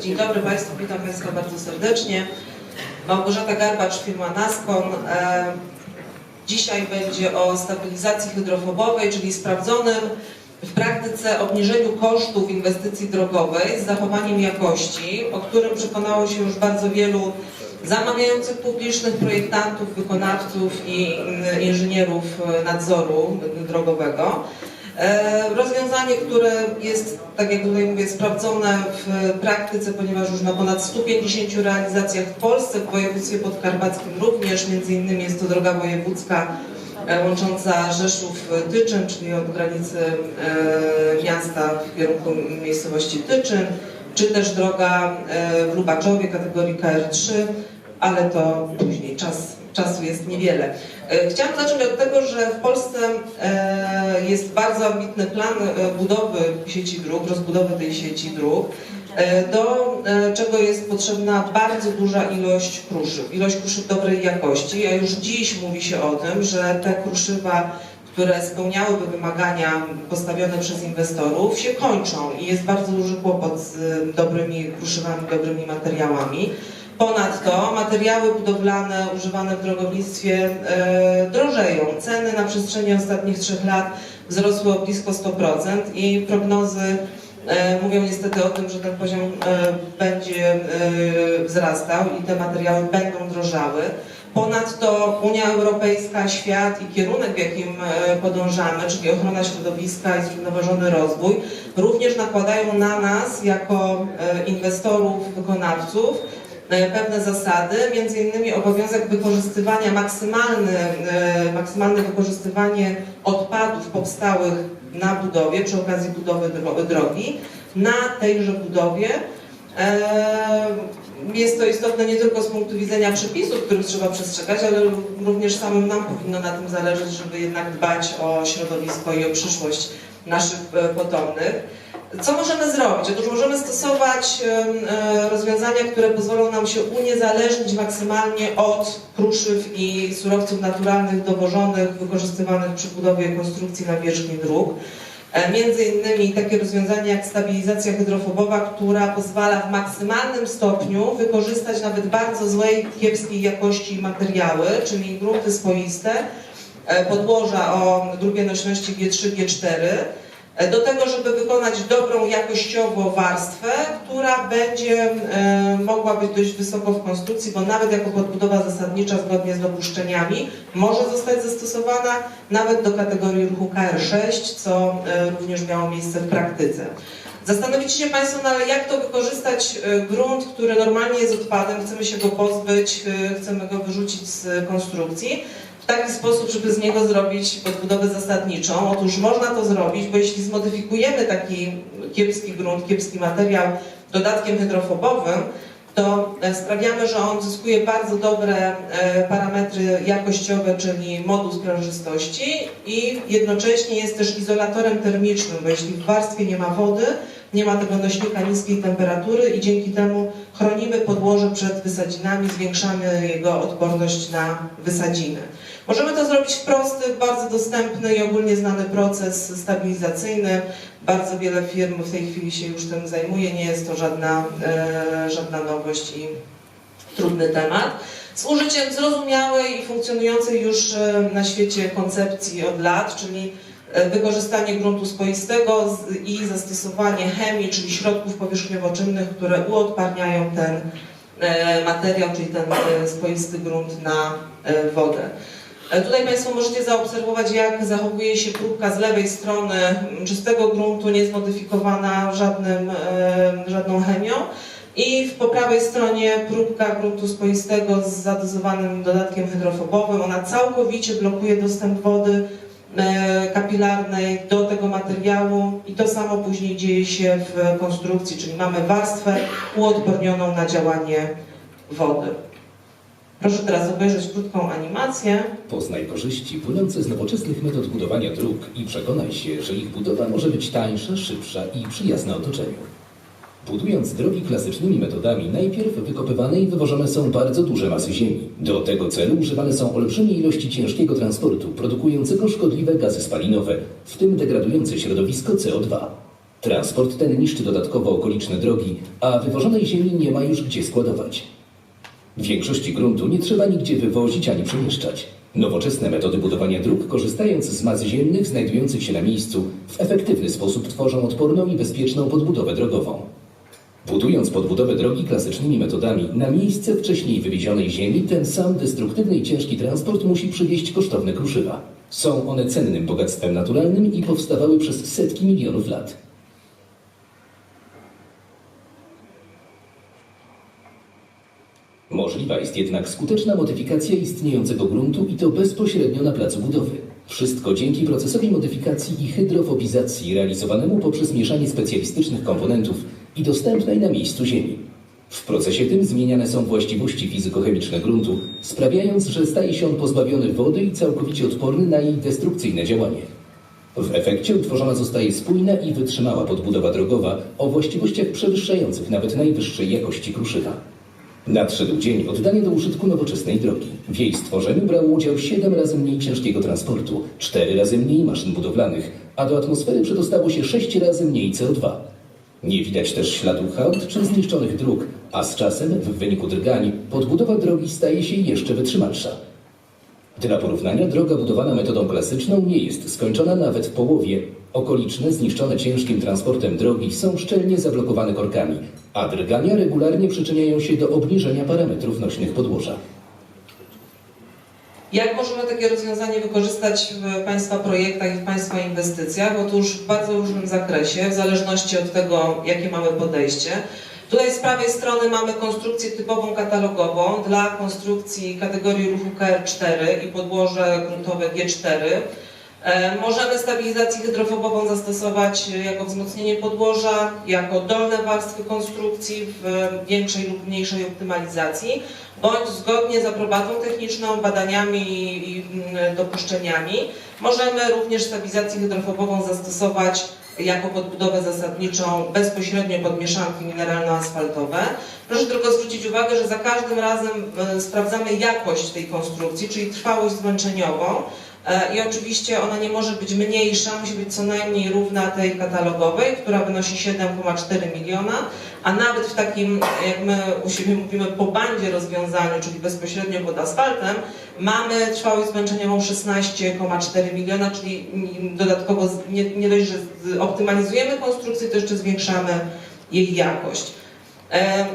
Dzień dobry Państwu, witam Państwa bardzo serdecznie. Małgorzata Garbacz, firma Naskon. E, Dzisiaj będzie o stabilizacji hydrofobowej, czyli sprawdzonym w praktyce obniżeniu kosztów inwestycji drogowej z zachowaniem jakości, o którym przekonało się już bardzo wielu zamawiających publicznych, projektantów, wykonawców i mm, inżynierów e, nadzoru drogowego. E, Rozwiązanie, które jest, tak jak tutaj mówię, sprawdzone w praktyce, ponieważ już na ponad 150 realizacjach w Polsce, w województwie podkarpackim również, między innymi jest to droga wojewódzka e, łącząca Rzeszów-Tyczyn, czyli od granicy miasta w kierunku miejscowości Tyczyn, czy też droga w Lubaczowie kategorii KR3, ale to później, czas, czasu jest niewiele. E, Chciałam zacząć od tego, że w Polsce e, jest bardzo ambitny plan e, budowy sieci dróg, rozbudowy tej sieci dróg, do czego jest potrzebna bardzo duża ilość kruszyw, ilość kruszyw dobrej jakości, a już dziś mówi się o tym, że te kruszywa, które spełniałyby wymagania postawione przez inwestorów, się kończą i jest bardzo duży kłopot z dobrymi kruszywami, dobrymi materiałami. Ponadto materiały budowlane używane w drogownictwie e, drożeją. Ceny na przestrzeni ostatnich trzech lat wzrosły o blisko 100% i prognozy e, mówią niestety o tym, że ten poziom e, będzie wzrastał i te materiały będą drożały. Ponadto Unia Europejska, świat i kierunek, w jakim podążamy, czyli ochrona środowiska i zrównoważony rozwój, również nakładają na nas jako inwestorów, wykonawców pewne zasady, między innymi obowiązek wykorzystywania maksymalne, e, maksymalne wykorzystywanie odpadów powstałych na budowie, przy okazji budowy dro- drogi, na tejże budowie. E, Jest to istotne nie tylko z punktu widzenia przepisów, których trzeba przestrzegać, ale również samym nam powinno na tym zależeć, żeby jednak dbać o środowisko i o przyszłość naszych e, potomnych. Co możemy zrobić? Otóż możemy stosować e, rozwiązania, które pozwolą nam się uniezależnić maksymalnie od kruszyw i surowców naturalnych dowożonych, wykorzystywanych przy budowie konstrukcji nawierzchni dróg. E, Między innymi takie rozwiązanie jak stabilizacja hydrofobowa, która pozwala w maksymalnym stopniu wykorzystać nawet bardzo złej, kiepskiej jakości materiały, czyli grunty swoiste, e, podłoża o grupie nośności G3, G4, e, do tego, żeby wykonać dobrą jakościowo warstwę, która będzie e, mogła być dość wysoko w konstrukcji, bo nawet jako podbudowa zasadnicza zgodnie z dopuszczeniami może zostać zastosowana nawet do kategorii ruchu KR6, co e, również miało miejsce w praktyce. Zastanowicie się Państwo, no ale jak to wykorzystać e, grunt, który normalnie jest odpadem, chcemy się go pozbyć, e, chcemy go wyrzucić z konstrukcji, w taki sposób, żeby z niego zrobić podbudowę zasadniczą. Otóż można to zrobić, bo jeśli zmodyfikujemy taki kiepski grunt, kiepski materiał dodatkiem hydrofobowym, to e, sprawiamy, że on zyskuje bardzo dobre e, parametry jakościowe, czyli moduł sprężystości i jednocześnie jest też izolatorem termicznym, bo jeśli w warstwie nie ma wody, nie ma tego nośnika niskiej temperatury i dzięki temu chronimy podłoże przed wysadzinami, zwiększamy jego odporność na wysadziny. Możemy to zrobić w prosty, bardzo dostępny i ogólnie znany proces stabilizacyjny. Bardzo wiele firm w tej chwili się już tym zajmuje, nie jest to żadna, e, żadna nowość i trudny temat. Z użyciem zrozumiałej i funkcjonującej już e, na świecie koncepcji od lat, czyli wykorzystanie gruntu spoistego i zastosowanie chemii, czyli środków powierzchniowo-czynnych, które uodparniają ten e, materiał, czyli ten e, spoisty grunt na e, wodę. E, Tutaj Państwo możecie zaobserwować, jak zachowuje się próbka z lewej strony czystego gruntu, niezmodyfikowana żadnym, e, żadną chemią. I w po prawej stronie próbka gruntu spoistego z zadozowanym dodatkiem hydrofobowym. Ona całkowicie blokuje dostęp wody e, kapilarnej do tego materiału i to samo później dzieje się w konstrukcji, czyli mamy warstwę uodpornioną na działanie wody. Proszę teraz obejrzeć krótką animację. Poznaj korzyści płynące z nowoczesnych metod budowania dróg i przekonaj się, że ich budowa może być tańsza, szybsza i przyjazna otoczeniu. Budując drogi klasycznymi metodami, najpierw wykopywane i wywożone są bardzo duże masy ziemi. Do tego celu używane są olbrzymie ilości ciężkiego transportu, produkującego szkodliwe gazy spalinowe, w tym degradujące środowisko CO2. Transport ten niszczy dodatkowo okoliczne drogi, a wywożonej ziemi nie ma już gdzie składować. Większości gruntu nie trzeba nigdzie wywozić ani przemieszczać. Nowoczesne metody budowania dróg, korzystając z mas ziemnych znajdujących się na miejscu, w efektywny sposób tworzą odporną i bezpieczną podbudowę drogową. Budując podbudowę drogi klasycznymi metodami, na miejsce wcześniej wywiezionej ziemi ten sam destruktywny i ciężki transport musi przywieźć kosztowne kruszywa. Są one cennym bogactwem naturalnym i powstawały przez setki milionów lat. Możliwa jest jednak skuteczna modyfikacja istniejącego gruntu i to bezpośrednio na placu budowy. Wszystko dzięki procesowi modyfikacji i hydrofobizacji realizowanemu poprzez mieszanie specjalistycznych komponentów i dostępnej na miejscu ziemi. W procesie tym zmieniane są właściwości fizykochemiczne gruntu, sprawiając, że staje się on pozbawiony wody i całkowicie odporny na jej destrukcyjne działanie. W efekcie utworzona zostaje spójna i wytrzymała podbudowa drogowa o właściwościach przewyższających nawet najwyższej jakości kruszywa. Nadszedł dzień oddania do użytku nowoczesnej drogi. W jej stworzeniu brało udział 7 razy mniej ciężkiego transportu, 4 razy mniej maszyn budowlanych, a do atmosfery przedostało się 6 razy mniej CO2. Nie widać też śladu hałd czy zniszczonych dróg, a z czasem, w wyniku drgań, podbudowa drogi staje się jeszcze wytrzymalsza. Dla porównania, droga budowana metodą klasyczną nie jest skończona nawet w połowie. Okoliczne, zniszczone ciężkim transportem drogi są szczelnie zablokowane korkami, a drgania regularnie przyczyniają się do obniżenia parametrów nośnych podłoża. Jak możemy takie rozwiązanie wykorzystać w Państwa projektach i w Państwa inwestycjach? Otóż w bardzo różnym zakresie, w zależności od tego, jakie mamy podejście. Tutaj z prawej strony mamy konstrukcję typową katalogową dla konstrukcji kategorii ruchu KR4 i podłoże gruntowe G4. E, Możemy stabilizację hydrofobową zastosować jako wzmocnienie podłoża, jako dolne warstwy konstrukcji w większej lub mniejszej optymalizacji, bądź zgodnie z aprobatą techniczną, badaniami i mm, dopuszczeniami. Możemy również stabilizację hydrofobową zastosować jako podbudowę zasadniczą bezpośrednio pod mieszanki mineralno-asfaltowe. Proszę tylko zwrócić uwagę, że za każdym razem e, sprawdzamy jakość tej konstrukcji, czyli trwałość zmęczeniową. E, I oczywiście ona nie może być mniejsza, musi być co najmniej równa tej katalogowej, która wynosi 7,4 miliona, a nawet w takim, jak my u siebie mówimy, po bandzie rozwiązaniu, czyli bezpośrednio pod asfaltem, mamy trwałość zmęczeniową 16,4 miliona, czyli dodatkowo nie, nie dość, że optymalizujemy konstrukcję, to jeszcze zwiększamy jej jakość.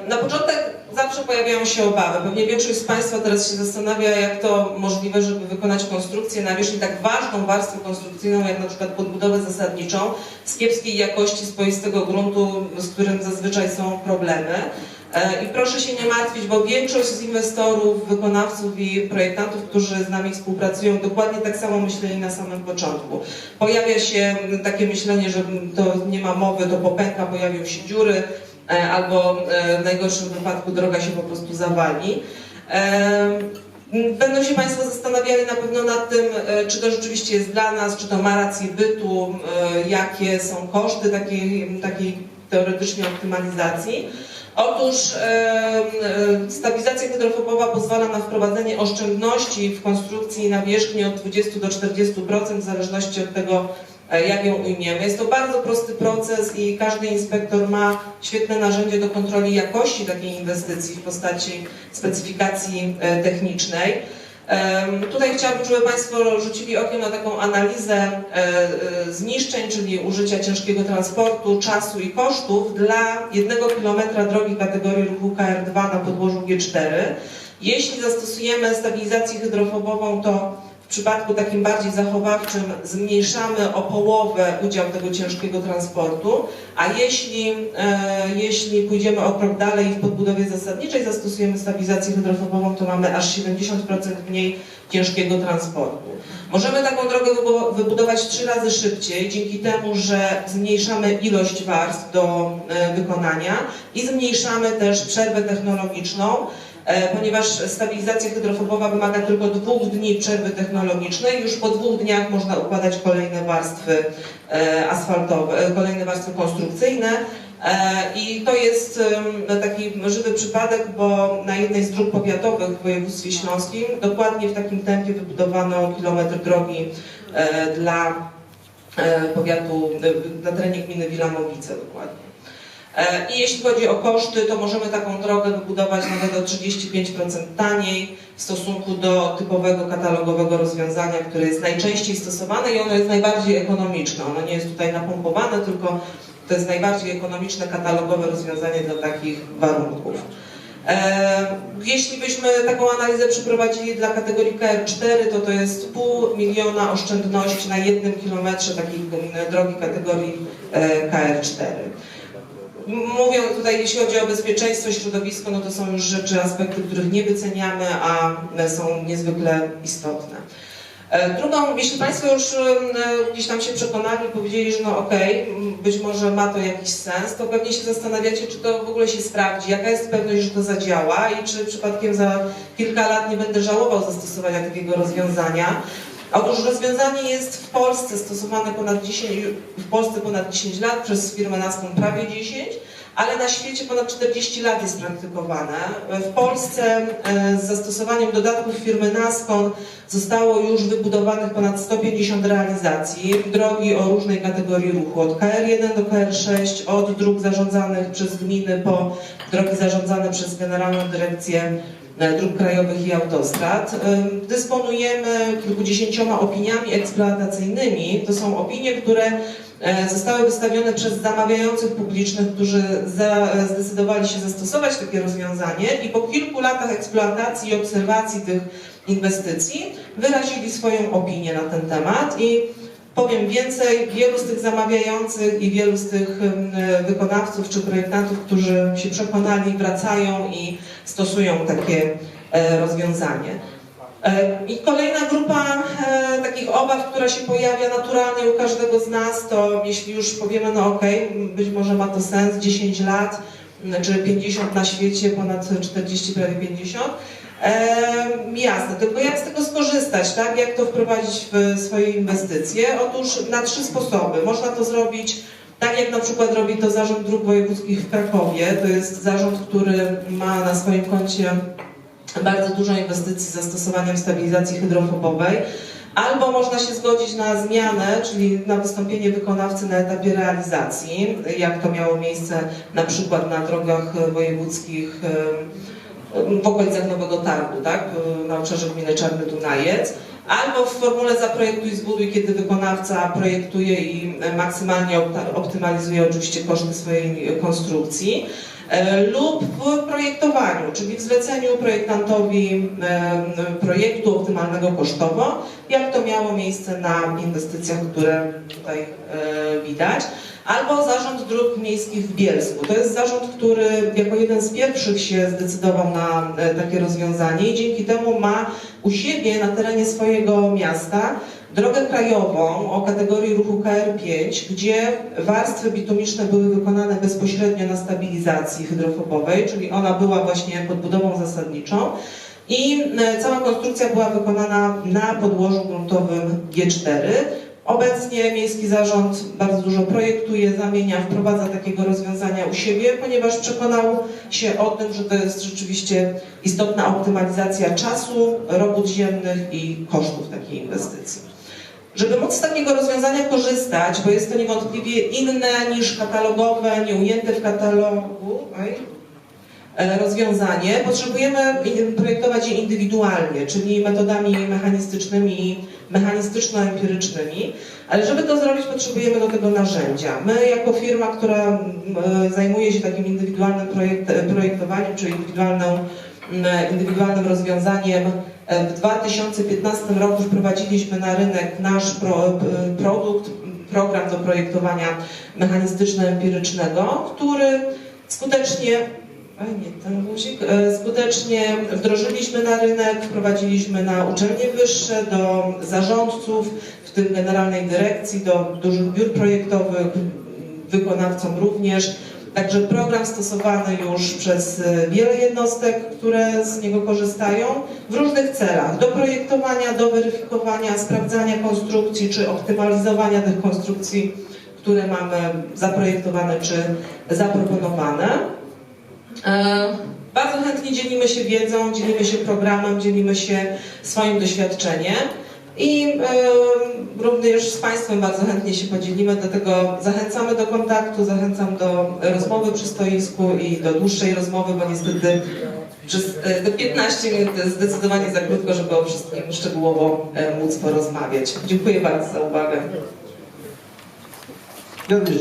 Na początek zawsze pojawiają się obawy. Pewnie większość z Państwa teraz się zastanawia, jak to możliwe, żeby wykonać konstrukcję na wierzchni tak ważną warstwę konstrukcyjną, jak na przykład podbudowę zasadniczą z kiepskiej jakości spoistego gruntu, z którym zazwyczaj są problemy. E, I proszę się nie martwić, bo większość z inwestorów, wykonawców i projektantów, którzy z nami współpracują, dokładnie tak samo myśleli na samym początku. Pojawia się takie myślenie, że to nie ma mowy, to popęka, pojawią się dziury, albo e, w najgorszym wypadku droga się po prostu zawali. E, Będą się Państwo zastanawiali na pewno nad tym, e, czy to rzeczywiście jest dla nas, czy to ma rację bytu, e, jakie są koszty takiej, takiej teoretycznie optymalizacji. Otóż e, e, stabilizacja hydrofobowa pozwala na wprowadzenie oszczędności w konstrukcji nawierzchni od 20 do 40% w zależności od tego, e, jak ją ujmiemy. Jest to bardzo prosty proces i każdy inspektor ma świetne narzędzie do kontroli jakości takiej inwestycji w postaci specyfikacji e, technicznej. Tutaj chciałabym, żeby Państwo rzucili okiem na taką analizę e, e, zniszczeń, czyli użycia ciężkiego transportu, czasu i kosztów dla jednego kilometra drogi kategorii ruchu KR2 na podłożu G4. Jeśli zastosujemy stabilizację hydrofobową, to w przypadku takim bardziej zachowawczym zmniejszamy o połowę udział tego ciężkiego transportu, a jeśli, e, jeśli pójdziemy o krok dalej i w podbudowie zasadniczej zastosujemy stabilizację hydrofobową, to mamy aż 70% mniej ciężkiego transportu. Możemy taką drogę wybu- wybudować trzy razy szybciej, dzięki temu, że zmniejszamy ilość warstw do e, wykonania i zmniejszamy też przerwę technologiczną. E, ponieważ stabilizacja hydrofobowa wymaga tylko dwóch dni przerwy technologicznej. Już po dwóch dniach można układać kolejne warstwy e, asfaltowe, e, kolejne warstwy konstrukcyjne. I to jest em, taki żywy przypadek, bo na jednej z dróg powiatowych w województwie śląskim dokładnie w takim tempie wybudowano kilometr drogi dla powiatu, na terenie gminy Wilamowice dokładnie. E, I jeśli chodzi o koszty, to możemy taką drogę wybudować nawet o 35% taniej w stosunku do typowego katalogowego rozwiązania, które jest najczęściej stosowane i ono jest najbardziej ekonomiczne. Ono nie jest tutaj napompowane, tylko to jest najbardziej ekonomiczne katalogowe rozwiązanie dla takich warunków. E, Jeśli byśmy taką analizę przeprowadzili dla kategorii KR4, to to jest pół miliona oszczędności na jednym kilometrze takiej drogi kategorii e, KR4. Mówią tutaj, jeśli chodzi o bezpieczeństwo, środowisko, no to są już rzeczy, aspekty, których nie wyceniamy, a są niezwykle istotne. E, Drugą, jeśli Państwo już e, gdzieś tam się przekonali, powiedzieli, że no okej, m, być może ma to jakiś sens, to pewnie się zastanawiacie, czy to w ogóle się sprawdzi, jaka jest pewność, że to zadziała i czy przypadkiem za kilka lat nie będę żałował zastosowania takiego rozwiązania. Otóż rozwiązanie jest w Polsce stosowane ponad 10, w Polsce ponad 10 lat przez firmę Nascom prawie 10, ale na świecie ponad 40 lat jest praktykowane. W Polsce e, z zastosowaniem dodatków firmy Nascom zostało już wybudowanych ponad 150 realizacji, drogi o różnej kategorii ruchu, od KR1 do KR6, od dróg zarządzanych przez gminy po drogi zarządzane przez Generalną Dyrekcję Dróg Krajowych i Autostrad. Dysponujemy kilkudziesięcioma opiniami eksploatacyjnymi. To są opinie, które e, zostały wystawione przez zamawiających publicznych, którzy za, zdecydowali się zastosować takie rozwiązanie i po kilku latach eksploatacji i obserwacji tych inwestycji wyrazili swoją opinię na ten temat i powiem więcej, wielu z tych zamawiających i wielu z tych wykonawców czy projektantów, którzy się przekonali, wracają i stosują takie e, rozwiązanie. E, I kolejna grupa e, takich obaw, która się pojawia naturalnie u każdego z nas, to jeśli już powiemy, no okej, być może ma to sens, 10 lat, czy 50 na świecie, ponad 40, prawie 50. E, jasne, tylko jak z tego skorzystać, tak? Jak to wprowadzić w swoje inwestycje? Otóż na trzy sposoby. Można to zrobić tak jak na przykład robi to Zarząd Dróg Wojewódzkich w Krakowie. To jest zarząd, który ma na swoim koncie bardzo dużo inwestycji z zastosowaniem stabilizacji hydrofobowej. Albo można się zgodzić na zmianę, czyli na wystąpienie wykonawcy na etapie realizacji, jak to miało miejsce na przykład na drogach wojewódzkich w okolicach Nowego Targu, tak, na obszarze gminy Czarny Dunajec. Albo w formule zaprojektuj, zbuduj, kiedy wykonawca projektuje i maksymalnie optymalizuje oczywiście koszty swojej konstrukcji. E, lub w projektowaniu, czyli w zleceniu projektantowi e, projektu optymalnego kosztowo, jak to miało miejsce na inwestycjach, które tutaj e, widać. Albo Zarząd Dróg Miejskich w Bielsku. To jest zarząd, który jako jeden z pierwszych się zdecydował na takie rozwiązanie i dzięki temu ma u siebie na terenie swojego miasta drogę krajową o kategorii ruchu KR5, gdzie warstwy bitumiczne były wykonane bezpośrednio na stabilizacji hydrofobowej, czyli ona była właśnie podbudową zasadniczą. I e, cała konstrukcja była wykonana na podłożu gruntowym G4. Obecnie Miejski Zarząd bardzo dużo projektuje, zamienia, wprowadza takiego rozwiązania u siebie, ponieważ przekonał się o tym, że to jest rzeczywiście istotna optymalizacja czasu, robót ziemnych i kosztów takiej inwestycji. Żeby móc z takiego rozwiązania korzystać, bo jest to niewątpliwie inne niż katalogowe, nieujęte w katalogu, e, rozwiązanie, potrzebujemy projektować je indywidualnie, czyli metodami mechanistycznymi mechanistyczno-empirycznymi, ale żeby to zrobić, potrzebujemy do tego narzędzia. My, jako firma, która e, zajmuje się takim indywidualnym projekt, projektowaniem, czy indywidualną, mm, indywidualnym rozwiązaniem, e, w 2015 roku wprowadziliśmy na rynek nasz pro, p- produkt, program do projektowania mechanistyczno-empirycznego, który skutecznie Oj, nie ten guzik. E, Skutecznie wdrożyliśmy na rynek, wprowadziliśmy na uczelnie wyższe, do zarządców, w tym Generalnej Dyrekcji, do dużych biur projektowych, wykonawcom również. Także program stosowany już przez e, wiele jednostek, które z niego korzystają w różnych celach. Do projektowania, do weryfikowania, sprawdzania konstrukcji czy optymalizowania tych konstrukcji, które mamy zaprojektowane czy zaproponowane. E, Bardzo chętnie dzielimy się wiedzą, dzielimy się programem, dzielimy się swoim doświadczeniem i e, również z Państwem bardzo chętnie się podzielimy, dlatego zachęcamy do kontaktu, zachęcam do rozmowy przy stoisku i do dłuższej rozmowy, bo niestety przez e, te 15 minut zdecydowanie za krótko, żeby o wszystkim szczegółowo e, móc porozmawiać. Dziękuję bardzo za uwagę.